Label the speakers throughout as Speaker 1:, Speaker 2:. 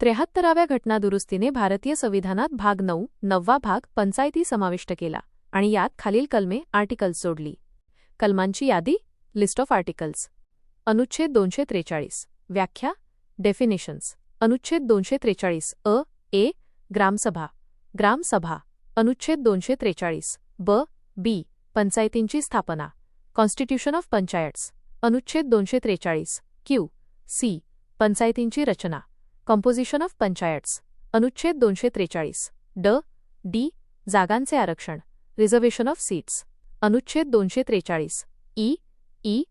Speaker 1: त्र्याहत्तराव्या घटनादुरुस्तीने भारतीय संविधानात भाग नऊ नववा भाग पंचायती समाविष्ट केला आणि यात खालील कलमे आर्टिकल्स जोडली. कलमांची यादी लिस्ट ऑफ आर्टिकल्स. अनुच्छेद दोनशे त्रेचाळीस. व्याख्या डेफिनेशन्स. अनुच्छेद दोनशे त्रेचाळीस. अ ए ग्रामसभा. ग्रामसभा. अनुच्छेद दोनशे त्रेचाळीस. ब बी पंचायतींची स्थापना. Constitution of panchayats. अनुच्छेद दोनशे त्रेचाळीस. क्यू सी पंचायतींची रचना. कंपोजिशन ऑफ पंचायट्स अनुच्छेद दोनशे त्रेचाळीस. ड. डी जागांचे आरक्षण. रिझर्वेशन ऑफ सीट्स अनुच्छेद दोनशे त्रेचाळीस. ई ई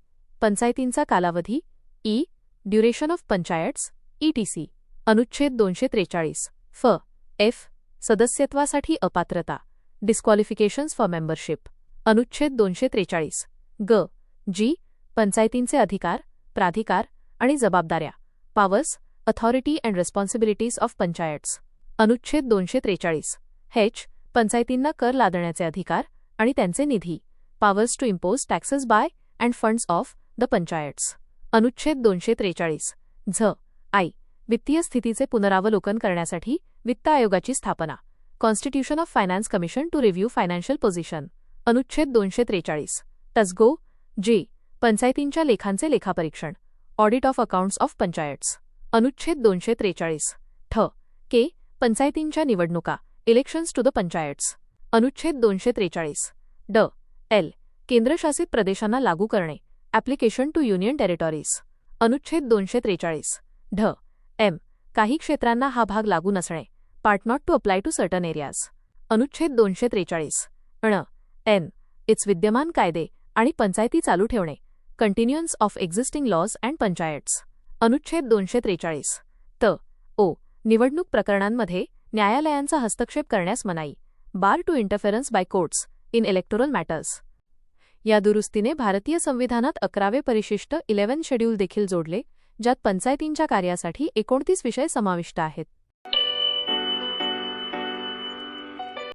Speaker 1: पंचायतींचा कालावधी. E duration of panchayats etc अनुच्छेद दोनशे त्रेचाळीस. फ एफ सदस्यत्वासाठी अपात्रता. डिस्क्वालिफिकेशन्स फॉर मेंबरशिप अनुच्छेद दोनशे त्रेचाळीस. ग जी पंचायतींचे अधिकार प्राधिकार आणि जबाबदाऱ्या. Powers authority and responsibilities of panchayats अनुच्छेद दोनशे त्रेचाळीस. हेच पंचायतींना कर लादण्याचे अधिकार आणि त्यांचे निधी. Powers to impose taxes by and funds of the panchayats अनुच्छेद दोनशे त्रेचाळीस. झ. आय वित्तीय स्थितीचे पुनरावलोकन करण्यासाठी वित्त आयोगाची स्थापना. Constitution of finance commission to review financial position अनुच्छेद दोनशे त्रेचाळीस. टसगो जे पंचायतींच्या लेखांचे लेखापरीक्षण. Audit of accounts of panchayats अनुच्छेद दोनशे त्रेचाळीस. ठ. के. पंचायतींच्या निवडणुका. इलेक्शन्स टू द पंचायट्स अनुच्छेद दोनशे त्रेचाळीस. ड. एल केंद्रशासित प्रदेशांना लागू करणे. ॲप्लिकेशन टू युनियन टेरिटॉरीज अनुच्छेद दोनशे त्रेचाळीस. ढ. एम काही क्षेत्रांना हा भाग लागू नसणे. Part not to apply to certain areas अनुच्छेद दोनशे त्रेचाळीस. ण एन इट्स विद्यमान कायदे आणि पंचायती चालू ठेवणे. Continuance of existing laws and panchayats अनुच्छेद दोनशे त्रेचाळीस त. ओ. निवडणूक प्रकरणांमध्ये न्यायालयांचा हस्तक्षेप करण्यास मनाई. Bar to interference by courts in electoral matters. या दुरुस्तीने भारतीय संविधानात अकरावे परिशिष्ट इलेव्हन शेड्यूल देखील जोडले ज्यात पंचायतींच्या कार्यासाठी एकोणतीस विषय समाविष्ट आहेत.